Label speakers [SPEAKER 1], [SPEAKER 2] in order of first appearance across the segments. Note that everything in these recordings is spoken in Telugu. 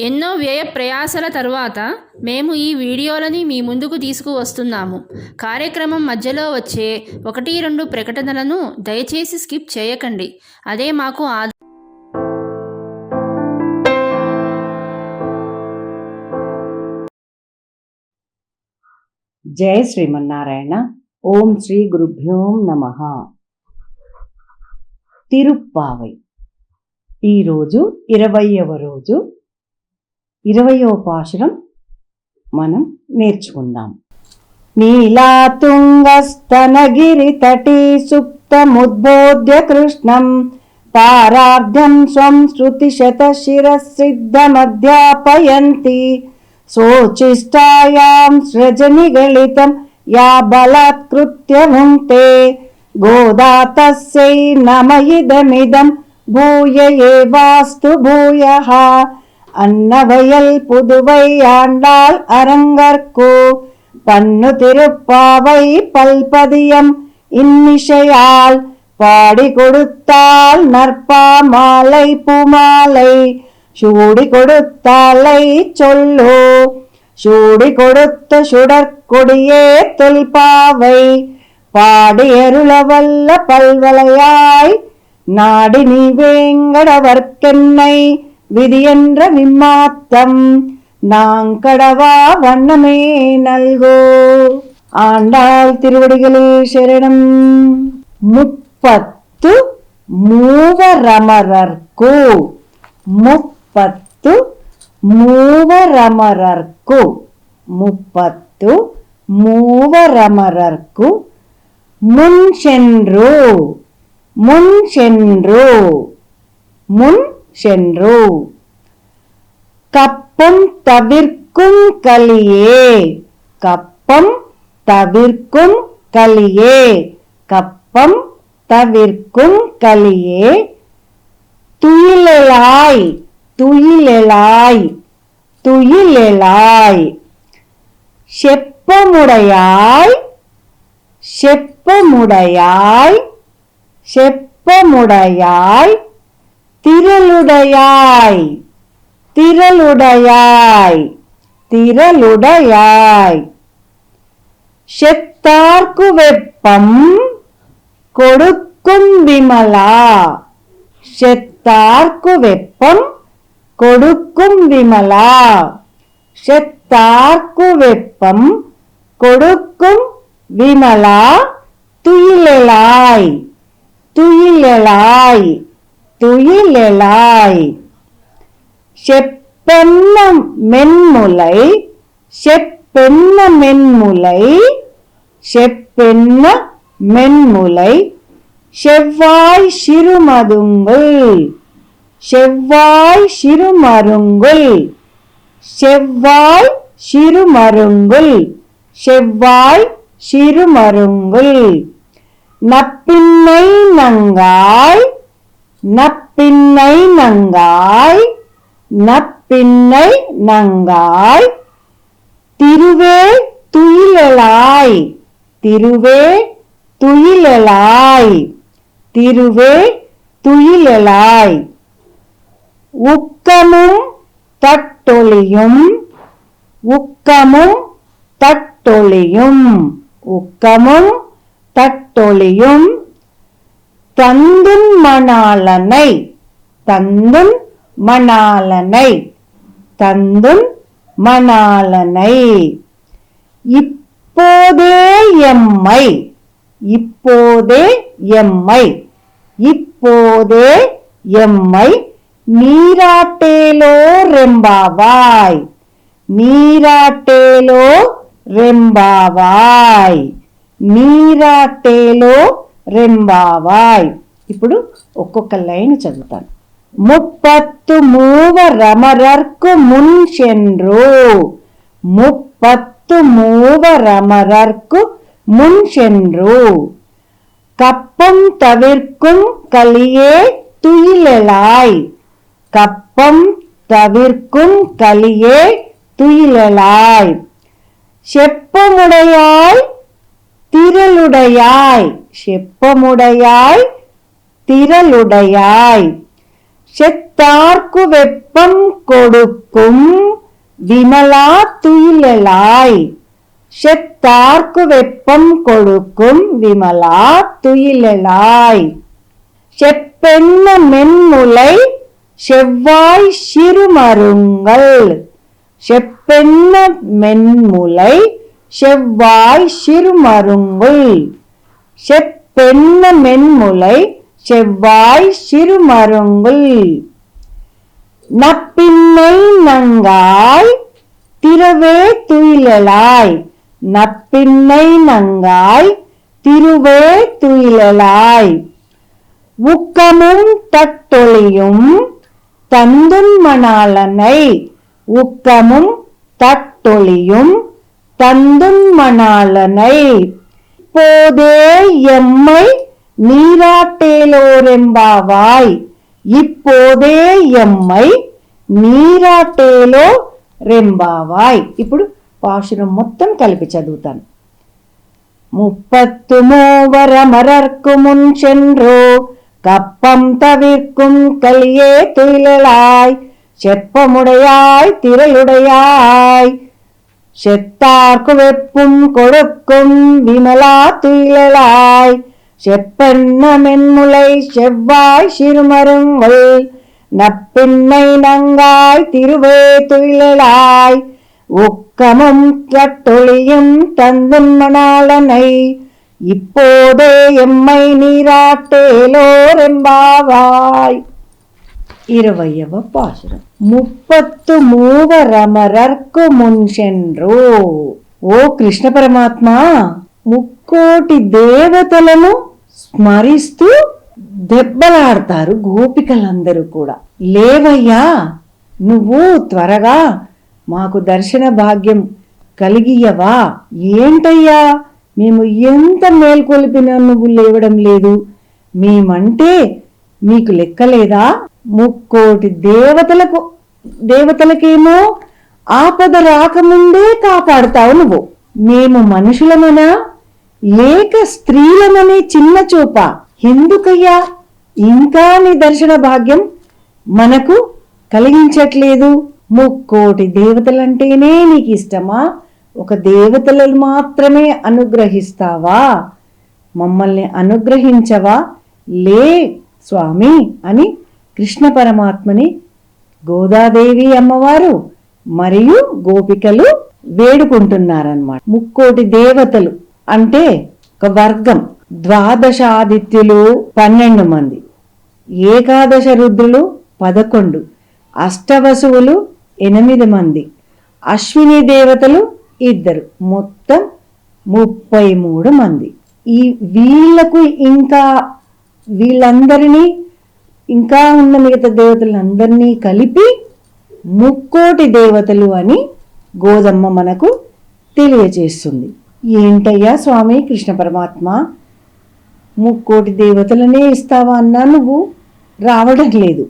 [SPEAKER 1] ఎన్నో వ్యయ ప్రయాసల తరువాత మేము ఈ వీడియోలని మీ ముందుకు తీసుకువస్తున్నాము. కార్యక్రమం మధ్యలో వచ్చే ఒకటి రెండు ప్రకటనలను దయచేసి స్కిప్ చేయకండి. అదే మాకు ఆ
[SPEAKER 2] జయ శ్రీమన్నారాయణ. ఓం శ్రీ గురుభ్యోం నమ. తిరుప్పావై. ఈరోజు ఇరవయవ రోజు ఇరవయో పాశురం మనం నేర్చుకుందాం. నీలాతుంగస్తనగిరితటి సుప్తముద్బోధ్య కృష్ణం పారార్ధం స్వం శృతిశత శిరసిద్ధమధ్యాపయంతి శోచిష్టాయాం సృజనిగళితం యా బలాత్కృత్య భుంక్తే గోదాతస్యై నమయిదమిదం భూయ వాస్తు భూయః. அன்னவையல் புதுவை ஆண்டாள் அரங்கற்கு பன்னு திருப்பாவை பல்பதியம் இன்னிசையால் பாடி கொடுத்தால் நற்பா மாலை பூமாலை. சூடி கொடுத்தாலை சொல்லோ. சூடி கொடுத்த சுடற்கொடியே தொல்பாவை. பாடி எருளவல்ல பல்வளையாய். நாடி நீ வேங்கடவர்க்கென்னை. விதியன்ற விம்மாத்தம் நாங்கடவா வண்ணமே நல்கோ ஆண்டாள் திருவடிகளே சரணம் முப்பத்து மூவரமரர்க்கு முப்பத்து மூவரமரர்க்கு முப்பத்து மூவரமரர்க்கு முன் சென்றோ முன் சென்றோ முன் சென்று. கப்பம் தவிர்க்கும் கலியே. கப்பம் தவிர்க்கும் கலியே. கப்பம் தவிர்க்கும் கலியே. துயிலெழாய் துயிலெழாய் துயிலெழாய். செப்பமுடையாய் செப்பமுடையாய் செப்பமுடையாய் திரளுடையாய். திரளுடையாய். திரளுடையாய். செத்தார்க்கு வெப்பம் கொடுக்கும் விமலா. செத்தார்க்கு வெப்பம் கொடுக்கும் விமலா. செத்தார்க்கு வெப்பம் கொடுக்கும் விமலா. துயிலெழாய். துயிலெழாய். துயிலெழாய். செப்பென்ன மென்முலை செப்பென்ன மென்முலை செப்பென்ன மென்முலை செவ்வாய் சிறுமதுங்குள் செவ்வாய் சிறுமருங்குள் செவ்வாய் சிறுமருங்குள் செவ்வாய் சிறுமருங்குள். நப்பின்னை நங்காய் நப்பின்னை நங்காய் நப்பின்னை நங்காய் திருவே துயிலெழாய் திருவே துயிலெழாய் திருவே துயிலெழாய் உக்கமும் தட்டொளியும் உக்கமும் தட்டொளியும் உக்கமும் தட்டொளியும் தந்தும் மணாலனை தந்தும் மணாலனை தந்தும் மணாலனை இப்போதே எம்மை இப்போதே எம்மை இப்போதே எம்மை நீராட்டேலோ ரெம்பாவாய் நீராட்டேலோ ரெம்பாவாய் நீராட்டேலோ రెంబావాయ్ ఇప్పుడు ఒక్కొక్క లైన్ చదువుతాను ముప్పత్తు మూవ రమరర్కు మున్ చెండ్రు ముప్పత్తు మూవ రమరర్కు మున్ చెండ్రు கப்பம் தவிர்க்கும் கலியே துயிலெழாய் கப்பம் தவிர்க்கும் கலியே துயிலெழாய் செப்பமுடையாய் திரளுடையாய் செப்பமுடையாய் திரளுடையாய் செத்தார்க்கு வெப்பம் கொடுக்கும் விமலா துயிலெழாய் செத்தார்க்கு வெப்பம் கொடுக்கும் விமலா துயிலெழாய் செப்பெண்ண மென்முலை செவ்வாய் சிறுமருங்கள் செப்பெண்ண மென்முலை செவ்வாய் சிறுமருங்குல். செப்பென்ன மென்முலை செவ்வாய் சிறுமருங்குல். நப்பின்னை நங்காய் திருவே துயிலலாய். நப்பின்னை நங்காய் திருவே துயிலலாய். உக்கமும் தத்தொழியும் தந்துன்மணாளனை உக்கமும் தந்தும் மணாலனை இப்போதே எம்மை நீராட்டேலோரெம்பாவாய் இப்போదే ఎమ్మై నీరాటేలో రెంబావాయ్ ఇప్పుడు పాశురం మొత్తం కలిపి చదువుతాను முப்பத்து மூவரமரர்க்கு முன் சென்றோ கப்பம் தவிர்க்கும் கலியே துயிலாய் செப்பமுடையாய் திரளுடையாய் செத்தார்க்கு வெப்பும் கொடுக்கும் விமலா துயிலாய் செப்பெண்ண மென்முலை செவ்வாய் சிறுமருங்கள். நப்பின்னை நங்காய் திருவே துயிலாய் உக்கமும் கட்டொளியும் தந்துன் மணாளனை. இப்போதே எம்மை நீராட்டேலோர் என்பாவாய். நீராட்டேலோரெம்பாவாய் ఇరవయవ పాశురం ముప్పత్తు మూవరమరర్కు మున్షెండ్రు ఓ కృష్ణ పరమాత్మ ముక్కోటి దేవతలను స్మరిస్తూ దెబ్బలాడతారు గోపికలందరూ కూడా లేవయ్యా నువ్వు త్వరగా మాకు దర్శన భాగ్యం కలిగియవా ఏంటయ్యా మేము ఎంత మేల్కొలిపినా నువ్వు లేవడం లేదు మేమంటే మీకు లెక్కలేదా? ముక్కోటి దేవతలకు దేవతలకేమో ఆపద రాకముందే కాపాడుతావు నువ్వు. మేము మనుషులమనా? లేక స్త్రీలమనే చిన్న చూప. ఎందుకయ్యా? ఇంకా నీ దర్శన భాగ్యం మనకు కలిగించట్లేదు. ముక్కోటి దేవతలంటేనే నీకు ఇష్టమా ఒక దేవతలను మాత్రమే అనుగ్రహిస్తావా? మమ్మల్ని అనుగ్రహించవా? లే స్వామి అని కృష్ణ పరమాత్మని గోదాదేవి అమ్మవారు మరియు గోపికలు వేడుకుంటున్నారన్నమాట. ముక్కోటి దేవతలు అంటే ఒక వర్గం. ద్వాదశ ఆదిత్యులు పన్నెండు మంది. ఏకాదశ రుద్రులు పదకొండు. అష్టవసువులు ఎనిమిది మంది. అశ్విని దేవతలు ఇద్దరు. మొత్తం ముప్పై మూడు మంది. ఈ వీళ్ళకు ఇంకా వీళ్ళందరినీ ఇంకా ఉన్న మిగతా దేవతలందరినీ కలిపి ముక్కోటి దేవతలు అని గోదమ్మ మనకు తెలియజేస్తుంది ఏంటయ్యా స్వామి కృష్ణ పరమాత్మ? ముక్కోటి దేవతలనే ఇస్తావా అన్నా నువ్వు? రావడం లేదు.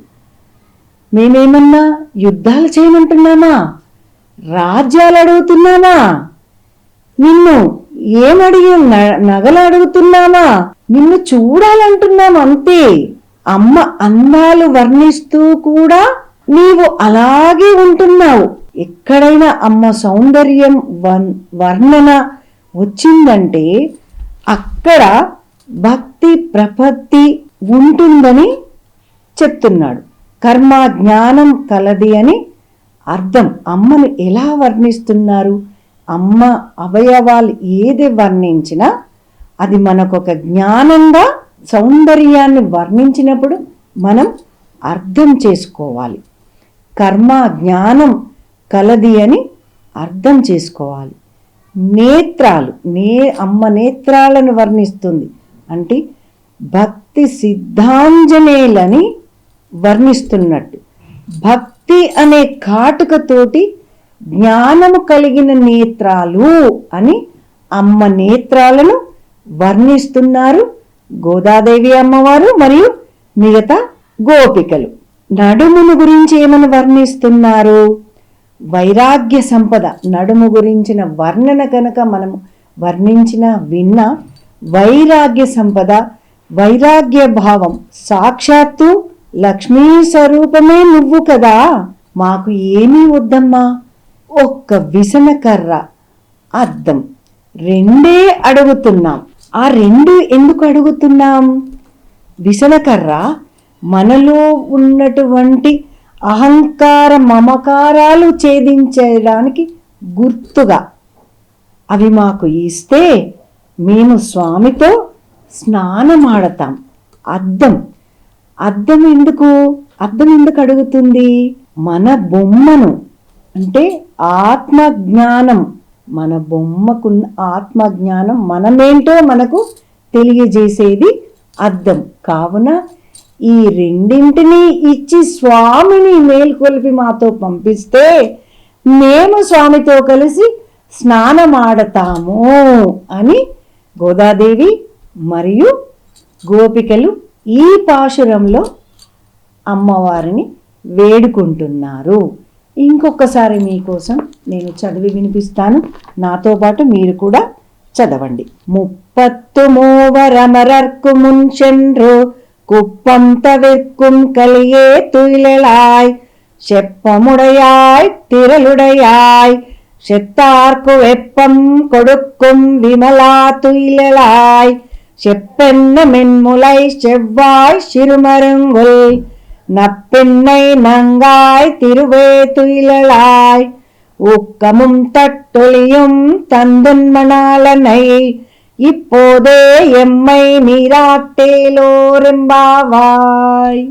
[SPEAKER 2] మేమేమన్నా యుద్ధాలు చేయమంటున్నామా? రాజ్యాలు అడుగుతున్నామా? నిన్ను ఏమడిగి న- నగలు అడుగుతున్నామా? నిన్ను చూడాలంటున్నాను అంతే. అమ్మ అందాలు వర్ణిస్తూ కూడా నీవు అలాగే ఉంటున్నావు. ఎక్కడైనా అమ్మ సౌందర్యం వన్- వర్ణన వచ్చిందంటే అక్కడ భక్తి ప్రపత్తి ఉంటుందని చెప్తున్నాడు. కర్మ జ్ఞానం కలది అని అర్థం. అమ్మను ఎలా వర్ణిస్తున్నారు? అమ్మ అవయవాలు ఏది వర్ణించినా అది మనకొక జ్ఞానంగా సౌందర్యాన్ని వర్ణించినప్పుడు మనం అర్థం చేసుకోవాలి. కర్మ జ్ఞానం కలది అని అర్థం చేసుకోవాలి. నేత్రాలు నే అమ్మ నేత్రాలను వర్ణిస్తుంది. అంటే భక్తి సిద్ధాంజనేయులని వర్ణిస్తున్నట్టు. భక్తి అనే కాటుకతోటి జ్ఞానము కలిగిన నేత్రాలు అని అమ్మ నేత్రాలను వర్ణిస్తున్నారు గోదాదేవి అమ్మవారు మరియు మిగతా గోపికలు. నడుమును గురించి ఏమని వర్ణిస్తున్నారు? వైరాగ్య సంపద నడుము గురించిన వర్ణన కనుక మనం వర్ణించిన విన్న వైరాగ్య సంపద వైరాగ్య భావం సాక్షాత్తు లక్ష్మీ స్వరూపమే నువ్వు కదా. మాకు ఏమీ వద్దమ్మా. ఒక్క విసనకర్ర అర్థం రెండే అడుగుతున్నాం. ఆ రెండు ఎందుకు అడుగుతున్నాం? విసనకర్ర మనలో ఉన్నటువంటి అహంకార మమకారాలు ఛేదించడానికి గుర్తుగా. అవి మాకు ఇస్తే మేము స్వామితో స్నానమాడతాం. అద్దం. అద్దం ఎందుకు? అద్దం ఎందుకు అడుగుతుంది? మన బొమ్మను. అంటే ఆత్మ జ్ఞానం మన బొమ్మకున్న ఆత్మ జ్ఞానం మనమేంటో మనకు తెలియజేసేది అర్థం కావున ఈ రెండింటినీ ఇచ్చి స్వామిని మేల్కొల్పి మాతో పంపిస్తే మేము స్వామితో కలిసి స్నానమాడతాము అని గోదాదేవి మరియు గోపికలు ఈ పాశురంలో అమ్మవారిని వేడుకుంటున్నారు. ఇంకొకసారి మీకోసం నేను చదివి వినిపిస్తాను. నాతో పాటు మీరు కూడా చదవండి. ముప్పత్తు ముంచెండ్రు కుప్పం తవిర్కుం కలియే తుయిలాయ్ చెప్పముడయాయ్ తిరలుడయాయ్ చెత్తార్కు వెప్పం கொடுக்கும் విమలా துயிலாய் செப்பென்ன மென்முலை చెవ్వాయ్ சிறுமருங்குள் நப்பெண்ணை நங்காய் திருவே துயிலளாய் ஊக்கமும் தட்டொலியும் தந்துன்மணாலனை இப்போதே எம்மை நீராட்டேலோரெம்பாவாய்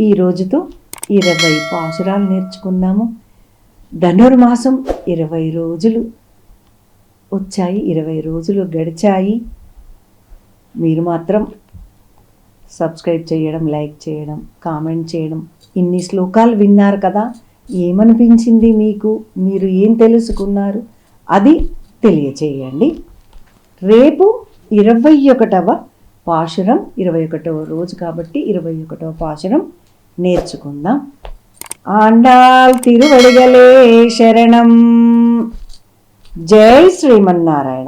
[SPEAKER 2] ఈ రోజుతో ఇరవై పాసురాలు నేర్చుకున్నాము ధనుర్మాసం ఇరవై రోజులు వచ్చాయి ఇరవై రోజులు గడిచాయి మీరు మాత్రం సబ్స్క్రైబ్ చేయడం లైక్ చేయడం కామెంట్ చేయడం. ఇన్ని శ్లోకాలు విన్నారు కదా ఏమనిపించింది మీకు? మీరు ఏం తెలుసుకున్నారు? అది తెలియచేయండి. రేపు ఇరవై ఒకటవ పాశురం ఇరవై ఒకటవ రోజు కాబట్టి ఇరవై ఒకటవ పాశురం నేర్చుకుందాం. ఆండాల్ తిరువడిగలే శరణం. జై శ్రీమన్నారాయణ.